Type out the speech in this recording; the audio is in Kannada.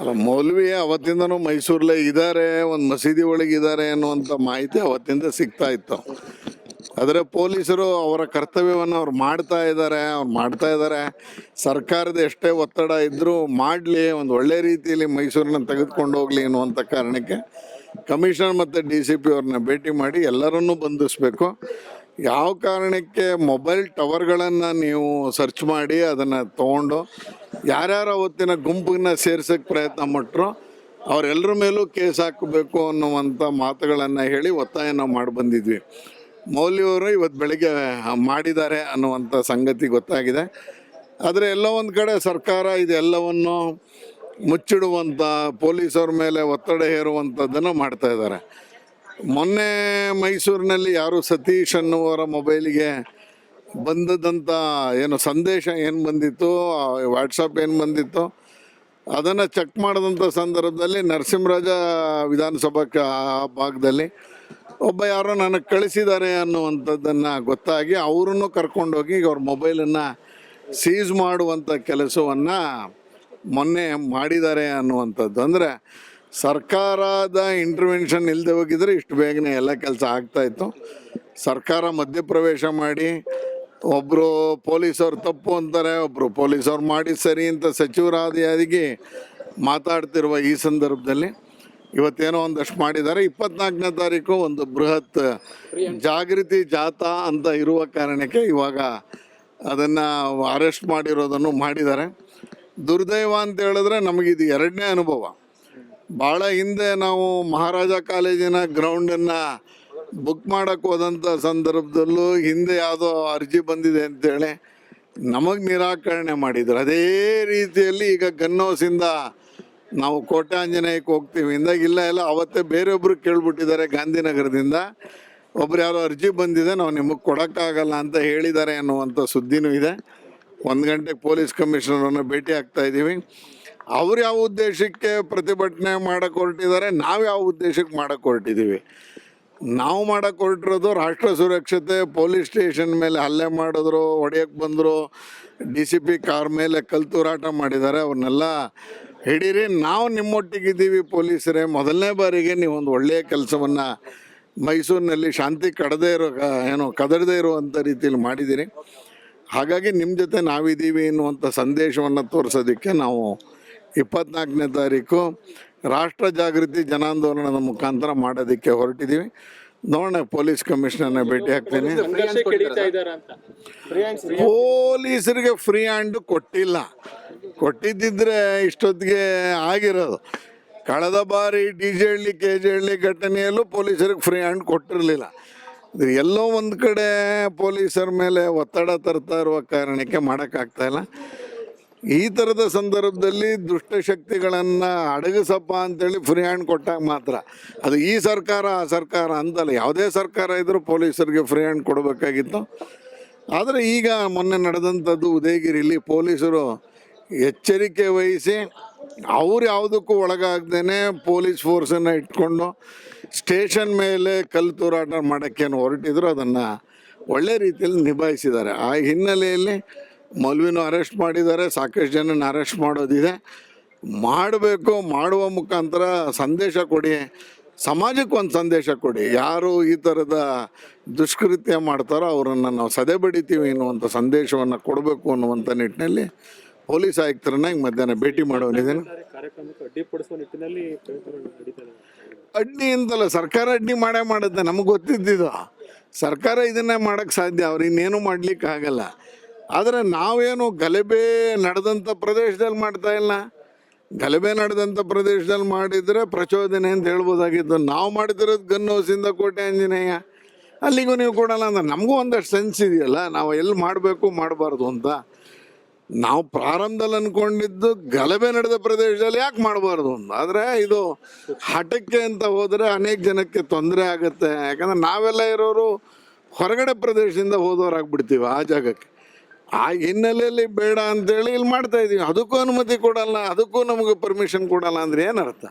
ಅಲ್ಲ, ಮೌಲ್ವಿ ಅವತ್ತಿಂದನೂ ಮೈಸೂರಲ್ಲೇ ಇದ್ದಾರೆ ಒಂದು ಮಸೀದಿ ಒಳಗೆ ಇದ್ದಾರೆ ಅನ್ನುವಂಥ ಮಾಹಿತಿ ಅವತ್ತಿಂದ ಸಿಗ್ತಾ ಇತ್ತು. ಆದರೆ ಪೊಲೀಸರು ಅವರ ಕರ್ತವ್ಯವನ್ನು ಅವ್ರು ಮಾಡ್ತಾ ಇದ್ದಾರೆ ಅವ್ರು ಮಾಡ್ತಾ ಇದ್ದಾರೆ ಸರ್ಕಾರದ ಎಷ್ಟೇ ಒತ್ತಡ ಇದ್ದರೂ ಮಾಡಲಿ, ಒಂದು ಒಳ್ಳೆ ರೀತಿಯಲ್ಲಿ ಮೈಸೂರನ್ನ ತೆಗೆದುಕೊಂಡು ಹೋಗಲಿ ಅನ್ನುವಂಥ ಕಾರಣಕ್ಕೆ ಕಮಿಷನರ್ ಮತ್ತು ಡಿ ಸಿ ಪಿ ಅವ್ರನ್ನ ಭೇಟಿ ಮಾಡಿ ಎಲ್ಲರನ್ನೂ ಬಂಧಿಸಬೇಕು. ಯಾವ ಕಾರಣಕ್ಕೆ ಮೊಬೈಲ್ ಟವರ್ಗಳನ್ನು ನೀವು ಸರ್ಚ್ ಮಾಡಿ ಅದನ್ನು ತೊಗೊಂಡು ಯಾರ್ಯಾರು ಅವತ್ತಿನ ಗುಂಪನ್ನ ಸೇರ್ಸೋಕ್ಕೆ ಪ್ರಯತ್ನ ಪಟ್ಟರು ಅವರೆಲ್ಲರ ಮೇಲೂ ಕೇಸ್ ಹಾಕಬೇಕು ಅನ್ನುವಂಥ ಮಾತುಗಳನ್ನು ಹೇಳಿ ಒತ್ತಾಯ ನಾವು ಮಾಡಿ ಬಂದಿದ್ವಿ. ಮೌಲ್ಯವರು ಇವತ್ತು ಬೆಳಗ್ಗೆ ಮಾಡಿದ್ದಾರೆ ಅನ್ನುವಂಥ ಸಂಗತಿ ಗೊತ್ತಾಗಿದೆ. ಆದರೆ ಎಲ್ಲ ಒಂದು ಕಡೆ ಸರ್ಕಾರ ಇದೆಲ್ಲವನ್ನು ಮುಚ್ಚಿಡುವಂಥ ಪೊಲೀಸರ ಮೇಲೆ ಒತ್ತಡ ಹೇರುವಂಥದ್ದನ್ನು ಮಾಡ್ತಾ ಇದ್ದಾರೆ. ಮೊನ್ನೆ ಮೈಸೂರಿನಲ್ಲಿ ಯಾರು ಸತೀಶ್ ಅನ್ನುವರ ಮೊಬೈಲಿಗೆ ಬಂದದಂಥ ಏನು ಸಂದೇಶ ಏನು ಬಂದಿತ್ತು ವಾಟ್ಸಪ್ ಏನು ಬಂದಿತ್ತು, ಅದನ್ನು ಚೆಕ್ ಮಾಡಿದಂಥ ಸಂದರ್ಭದಲ್ಲಿ ನರಸಿಂಹರಾಜ ವಿಧಾನಸಭಾ ಭಾಗದಲ್ಲಿ ಒಬ್ಬ ಯಾರೋ ನನಗೆ ಕಳಿಸಿದ್ದಾರೆ ಅನ್ನುವಂಥದ್ದನ್ನು ಗೊತ್ತಾಗಿ ಅವರನ್ನು ಕರ್ಕೊಂಡೋಗಿ ಈಗ ಅವ್ರ ಮೊಬೈಲನ್ನು ಸೀಸ್ ಮಾಡುವಂಥ ಕೆಲಸವನ್ನು ಮೊನ್ನೆ ಮಾಡಿದ್ದಾರೆ ಅನ್ನುವಂಥದ್ದು. ಅಂದರೆ ಸರ್ಕಾರದ ಇಂಟರ್ವೆನ್ಷನ್ ಇಲ್ಲದೆ ಹೋಗಿದ್ರೆ ಇಷ್ಟು ಬೇಗನೆ ಎಲ್ಲ ಕೆಲಸ ಆಗ್ತಾಯಿತ್ತು ಸರ್ಕಾರ ಮಧ್ಯಪ್ರವೇಶ ಮಾಡಿ ಒಬ್ಬರು ಪೊಲೀಸವ್ರು ತಪ್ಪು ಅಂತಾರೆ ಒಬ್ಬರು ಪೊಲೀಸವ್ರು ಮಾಡಿ ಸರಿ ಅಂತ ಸಚಿವರಾದಿಯಾದಿಗೆ ಮಾತಾಡ್ತಿರುವ ಈ ಸಂದರ್ಭದಲ್ಲಿ ಇವತ್ತೇನೋ ಒಂದಷ್ಟು ಮಾಡಿದ್ದಾರೆ. ಇಪ್ಪತ್ನಾಲ್ಕನೇ ತಾರೀಕು ಒಂದು ಬೃಹತ್ ಜಾಗೃತಿ ಜಾಥಾ ಅಂತ ಇರುವ ಕಾರಣಕ್ಕೆ ಇವಾಗ ಅದನ್ನು ಅರೆಸ್ಟ್ ಮಾಡಿರೋದನ್ನು ಮಾಡಿದ್ದಾರೆ. ದುರ್ದೈವ ಅಂತ ಹೇಳಿದ್ರೆ ನಮಗಿದು ಎರಡನೇ ಅನುಭವ. ಭಾಳ ಹಿಂದೆ ನಾವು ಮಹಾರಾಜ ಕಾಲೇಜಿನ ಗ್ರೌಂಡನ್ನು ಬುಕ್ ಮಾಡೋಕ್ಕೆ ಹೋದಂಥ ಸಂದರ್ಭದಲ್ಲೂ ಹಿಂದೆ ಯಾವುದೋ ಅರ್ಜಿ ಬಂದಿದೆ ಅಂತೇಳಿ ನಮಗೆ ನಿರಾಕರಣೆ ಮಾಡಿದ್ರು. ಅದೇ ರೀತಿಯಲ್ಲಿ ಈಗ ಗನ್ನೋಸಿಂದ ನಾವು ಕೋಟೆ ಆಂಜನೇಯಕ್ಕೆ ಹೋಗ್ತೀವಿ. ಇಂದಾಗ ಇಲ್ಲ ಇಲ್ಲ, ಅವತ್ತೇ ಬೇರೆಯೊಬ್ರು ಕೇಳ್ಬಿಟ್ಟಿದ್ದಾರೆ ಗಾಂಧಿನಗರದಿಂದ. ಒಬ್ರು ಯಾರೋ ಅರ್ಜಿ ಬಂದಿದೆ, ನಾವು ನಿಮಗೆ ಕೊಡೋಕ್ಕಾಗಲ್ಲ ಅಂತ ಹೇಳಿದ್ದಾರೆ ಅನ್ನುವಂಥ ಸುದ್ದಿನೂ ಇದೆ. ಒಂದು ಗಂಟೆಗೆ ಪೊಲೀಸ್ ಕಮಿಷನರನ್ನು ಭೇಟಿ ಆಗ್ತಾ ಇದ್ದೀವಿ. ಅವ್ರು ಯಾವ ಉದ್ದೇಶಕ್ಕೆ ಪ್ರತಿಭಟನೆ ಮಾಡಕ್ಕೆ ಹೊರಟಿದ್ದಾರೆ, ನಾವು ಯಾವ ಉದ್ದೇಶಕ್ಕೆ ಮಾಡಕ್ಕೆ ಹೊರಟಿದ್ದೀವಿ. ನಾವು ಮಾಡಕ್ಕೆ ಹೊರಟಿರೋದು ರಾಷ್ಟ್ರ ಸುರಕ್ಷತೆ ಪೊಲೀಸ್ ಸ್ಟೇಷನ್ ಮೇಲೆ ಹಲ್ಲೆ ಮಾಡಿದ್ರು ಹೊಡೆಯಕ್ಕೆ ಬಂದರು, ಡಿ ಸಿ ಪಿ ಕಾರ್ ಮೇಲೆ ಕಲ್ತೂರಾಟ ಮಾಡಿದ್ದಾರೆ, ಅವ್ರನ್ನೆಲ್ಲ ಹಿಡೀರಿ, ನಾವು ನಿಮ್ಮೊಟ್ಟಿಗಿದ್ದೀವಿ ಪೊಲೀಸರೇ. ಮೊದಲನೇ ಬಾರಿಗೆ ನೀವು ಒಂದು ಒಳ್ಳೆಯ ಕೆಲಸವನ್ನು ಮೈಸೂರಿನಲ್ಲಿ ಶಾಂತಿ ಕಡದೇ ಇರೋ ಏನು ಕದಡದೇ ಇರುವಂಥ ರೀತಿಯಲ್ಲಿ ಮಾಡಿದ್ದೀರಿ. ಹಾಗಾಗಿ ನಿಮ್ಮ ಜೊತೆ ನಾವಿದ್ದೀವಿ ಎನ್ನುವಂಥ ಸಂದೇಶವನ್ನು ತೋರಿಸೋದಕ್ಕೆ ನಾವು ಇಪ್ಪತ್ನಾಲ್ಕನೇ ತಾರೀಕು ರಾಷ್ಟ್ರ ಜಾಗೃತಿ ಜನಾಂದೋಲನದ ಮುಖಾಂತರ ಮಾಡೋದಕ್ಕೆ ಹೊರಟಿದ್ದೀವಿ. ನೋಡೋಣ, ಪೊಲೀಸ್ ಕಮಿಷನರ್ನ ಭೇಟಿ ಆಗ್ತೀನಿ. ಪೊಲೀಸರಿಗೆ ಫ್ರೀ ಹ್ಯಾಂಡ್ ಕೊಟ್ಟಿಲ್ಲ. ಕೊಟ್ಟಿದ್ದಿದ್ರೆ ಇಷ್ಟೊತ್ತಿಗೆ ಆಗಿರೋದು. ಕಳೆದ ಬಾರಿ D J Halli, K J Halli ಘಟನೆಯಲ್ಲೂ ಪೊಲೀಸರಿಗೆ ಫ್ರೀ ಹ್ಯಾಂಡ್ ಕೊಟ್ಟಿರಲಿಲ್ಲ. ಎಲ್ಲೋ ಒಂದು ಕಡೆ ಪೊಲೀಸರ ಮೇಲೆ ಒತ್ತಡ ತರ್ತಾ ಇರುವ ಕಾರಣಕ್ಕೆ ಮಾಡೋಕ್ಕಾಗ್ತಾ ಇಲ್ಲ. ಈ ಥರದ ಸಂದರ್ಭದಲ್ಲಿ ದುಷ್ಟಶಕ್ತಿಗಳನ್ನು ಅಡಗಿಸಪ್ಪ ಅಂತೇಳಿ ಫ್ರೀ ಹ್ಯಾಂಡ್ ಕೊಟ್ಟಾಗ ಮಾತ್ರ. ಅದು ಈ ಸರ್ಕಾರ, ಆ ಸರ್ಕಾರ ಅಂತಲ್ಲ. ಯಾವುದೇ ಸರ್ಕಾರ ಇದ್ದರೂ ಪೊಲೀಸರಿಗೆ ಫ್ರೀ ಹ್ಯಾಂಡ್ ಕೊಡಬೇಕಾಗಿತ್ತು. ಆದರೆ ಈಗ ಮೊನ್ನೆ ನಡೆದಂಥದ್ದು ಉದಯಗಿರಿಲಿ ಪೊಲೀಸರು ಎಚ್ಚರಿಕೆ ವಹಿಸಿ ಅವ್ರು ಯಾವುದಕ್ಕೂ ಒಳಗಾಗ್ದೇ ಪೊಲೀಸ್ ಫೋರ್ಸನ್ನು ಇಟ್ಕೊಂಡು ಸ್ಟೇಷನ್ ಮೇಲೆ ಕಲ್ಲು ತೂರಾಟ ಮಾಡೋಕ್ಕೇನು ಹೊರಟಿದ್ರು ಅದನ್ನು ಒಳ್ಳೆ ರೀತಿಯಲ್ಲಿ ನಿಭಾಯಿಸಿದ್ದಾರೆ. ಆ ಹಿನ್ನೆಲೆಯಲ್ಲಿ ಮೌಲ್ವಿನೂ ಅರೆಸ್ಟ್ ಮಾಡಿದ್ದಾರೆ ಸಾಕಷ್ಟು ಜನನ ಅರೆಸ್ಟ್ ಮಾಡೋದಿದೆ. ಮಾಡಬೇಕು, ಮಾಡುವ ಮುಖಾಂತರ ಸಂದೇಶ ಕೊಡಿ, ಸಮಾಜಕ್ಕೆ ಒಂದು ಸಂದೇಶ ಕೊಡಿ. ಯಾರು ಈ ಥರದ ದುಷ್ಕೃತ್ಯ ಮಾಡ್ತಾರೋ ಅವರನ್ನು ನಾವು ಸದೆ ಬಡಿತೀವಿ ಅನ್ನುವಂಥ ಸಂದೇಶವನ್ನು ಕೊಡಬೇಕು ಅನ್ನುವಂಥ ನಿಟ್ಟಿನಲ್ಲಿ ಪೊಲೀಸ್ ಆಯುಕ್ತರನ್ನ ಈಗ ಮಧ್ಯಾಹ್ನ ಭೇಟಿ ಮಾಡೋನಿದ್ದೇನೆ. ಅಡ್ಡಿ ಅಂತಲ್ಲ ಸರ್ಕಾರ ಅಡ್ಡಿ ಮಾಡೇ ಮಾಡುತ್ತೆ, ನಮಗೆ ಗೊತ್ತಿದ್ದಿದ್ದು. ಸರ್ಕಾರ ಇದನ್ನೇ ಮಾಡೋಕ್ಕೆ ಸಾಧ್ಯ, ಅವ್ರು ಇನ್ನೇನು ಮಾಡ್ಲಿಕ್ಕೆ ಆಗಲ್ಲ ಆದರೆ ನಾವೇನು ಗಲಭೆ ನಡೆದಂಥ ಪ್ರದೇಶದಲ್ಲಿ ಮಾಡ್ತಾ ಇಲ್ಲ ಗಲಭೆ ನಡೆದಂಥ ಪ್ರದೇಶದಲ್ಲಿ ಮಾಡಿದರೆ ಪ್ರಚೋದನೆ ಅಂತ ಹೇಳ್ಬೋದಾಗಿತ್ತು. ನಾವು ಮಾಡ್ತಿರೋದು ಹೊಸಿಂದ ಕೋಟೆ, ಆಂಜನೇಯ. ಅಲ್ಲಿಗೂ ನೀವು ಕೊಡಲ್ಲ ಅಂದ್ರೆ ನಮಗೂ ಒಂದಷ್ಟು ಸೆನ್ಸ್ ಇದೆಯಲ್ಲ. ನಾವು ಎಲ್ಲಿ ಮಾಡಬೇಕು, ಮಾಡಬಾರ್ದು ಅಂತ. ನಾವು ಪ್ರಾರಂಭದಲ್ಲಿ ಅಂದ್ಕೊಂಡಿದ್ದು ಗಲಭೆ ನಡೆದ ಪ್ರದೇಶದಲ್ಲಿ ಯಾಕೆ ಮಾಡಬಾರ್ದು ಅಂತ. ಆದರೆ ಇದು ಹಠಕ್ಕೆ ಅಂತ ಹೋದರೆ ಅನೇಕ ಜನಕ್ಕೆ ತೊಂದರೆ ಆಗುತ್ತೆ. ಯಾಕಂದ್ರೆ ನಾವೆಲ್ಲ ಇರೋರು ಹೊರಗಡೆ ಪ್ರದೇಶದಿಂದ ಹೋದವರಾಗ್ಬಿಡ್ತೀವಿ ಆ ಜಾಗಕ್ಕೆ. ಆ ಹಿನ್ನೆಲೆಯಲ್ಲಿ ಬೇಡ ಅಂತೇಳಿ ಇಲ್ಲಿ ಮಾಡ್ತಾ ಇದೀವಿ. ಅದಕ್ಕೂ ಅನುಮತಿ ಕೊಡಲ್ಲ, ಅದಕ್ಕೂ ನಮಗೆ ಪರ್ಮಿಷನ್ ಕೊಡಲ್ಲ ಅಂದ್ರೆ ಏನರ್ಥ